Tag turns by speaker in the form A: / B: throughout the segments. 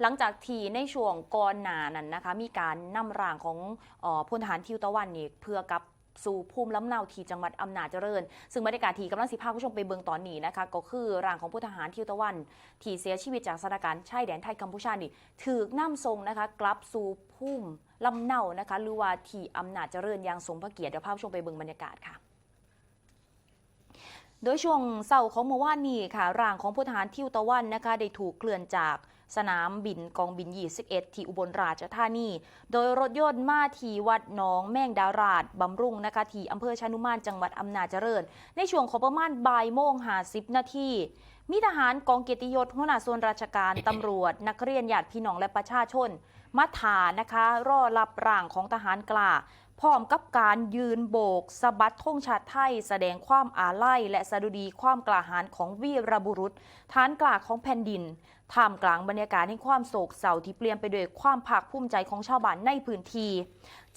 A: หลังจากที่ในช่วงก่อนหน้านั้นนะคะ มีการนำร่างของออพลทหารทิวตะวันนี่เพื่อกลับสู่ภูมิลำเนาที่จังหวัดอำนาจเจริญ ซึ่งบรรยากาศที่กำลังสิพาคผู้ชมไปเบิงตอนนี้นะคะ ก็คือร่างของพลทหารทิวตะวัน ที่เสียชีวิตจากสถานการณ์ชายแดนไทยกัมพูชานี่ถูกนำทรงนะคะ กลับสู่ภูมิลำเนานะคะหรือว่าที่อำนาจเจริญอย่างสมพระเกียรติเดี๋ยวพาผู้ชมไปเบิงบรรยากาศค่ะ โดยช่วงเสาร์ของเมื่อวานนี้ค่ะร่างของพลทหารทิวตะวันนะคะได้ถูกเคลื่อนจากสนามบินกองบิน 21 ที่อุบลราชธานี โดยรถยนต์มาที่วัดหนองแม่งดาราดบำรุงนะคะที่อำเภอชานุมานจังหวัดอำนาจเจริญ ในช่วงของประมาณบ่ายโมง50นาทีมีทหารกองเกียรติยศหัวหน้าส่วนราชการตำรวจ นักเรียนญาติพี่น้องและประชาชนมาถานะคะ รอรับร่างของทหารกล้า พร้อมกับการยืนโบกสะบัดธงชาติไทย แสดงความอาลัย และสดุดีความกล้าหาญของวีรบุรุษฐานกล้าของแผ่นดินท่ามกลางบรรยากาศแห่งความโศกเศร้าที่เปลี่ยนไปด้วยความภาคภูมิใจของชาวบ้านในพื้นที่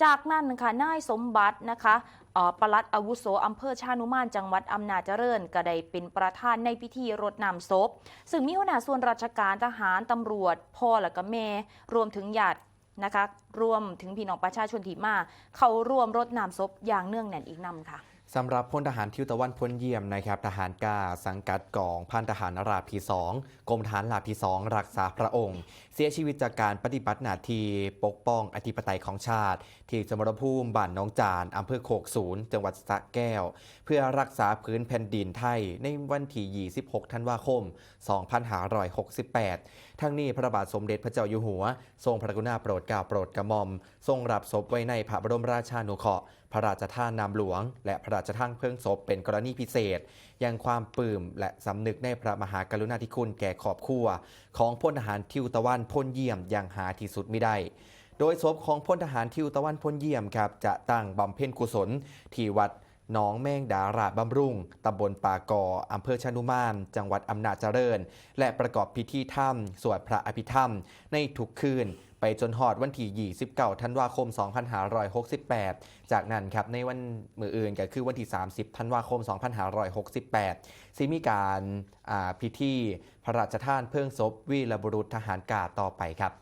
A: จากนั้นนะคะนายสมบัตินะคะออปลัดอาวุโสอำเภอชานุมานจังหวัดอำนาจเจริญก็ได้เป็นประธานในพิธีรดน้ำศพซึ่งมีหัวหน้าส่วนราชการทหารตำรวจพ่อและก็แม่รวมถึงญาติ นะคะรวมถึงพี่น้องประชาชนที่มา เขาร่วมรดน้ำศพอย่างเนื่องแน่นอีกนำค่ะ
B: สำหรับพลทหารทิวตะวันพลเยี่ยมนะครับทหารกาสังกัดกองพันทหารราบที่2กรมทหารราบที่2รักษาพระองค์ เสียชีวิตจากการปฏิบัติหน้าที่ปกป้องอธิปไตยของชาติ ที่สมรภูมิบ้านน้องจานอำเภอโคกศูนย์ จังหวัดสระแก้ว เพื่อรักษาพื้นแผ่นดินไทยในวันที่ 26 ธันวาคม 2568 ทั้งนี้พระบาทสมเด็จพระเจ้าอยู่หัว ทรงพระกรุณาโปรดเกล้าโปรดกระหม่อม ทรงรับศพไว้ในพระบรมราชานุเคราะห์พระราชทานนามหลวง และพระราชทั่งเพิ่งศพเป็นกรณีพิเศษ ยังความปลื้มและสำนึกในพระมหากรุณาธิคุณแก่ขอบคั่วของพลทหารทิวตะวันพลเยี่ยมอย่างหาที่สุดไม่ได้โดยศพของพลทหารทิวตะวันพลเยี่ยมครับจะตั้งบำเพ็ญกุศลที่วัด น้องแมงดาราบำรุงตำบลป่ากออำเภอชานุมาน จังหวัดอำนาจเจริญ และประกอบพิธีธรรมสวดพระอภิธรรม ในทุกคืน ไปจนหอดวันที่29ธันวาคม 2568 จากนั้นครับในวันมืออื่นก็คือวันที่ 30ธันวาคม 2568สิมีการพิธีพระราชทานเพลิงศพวีรบุรุษทหารกาต่อไปครับ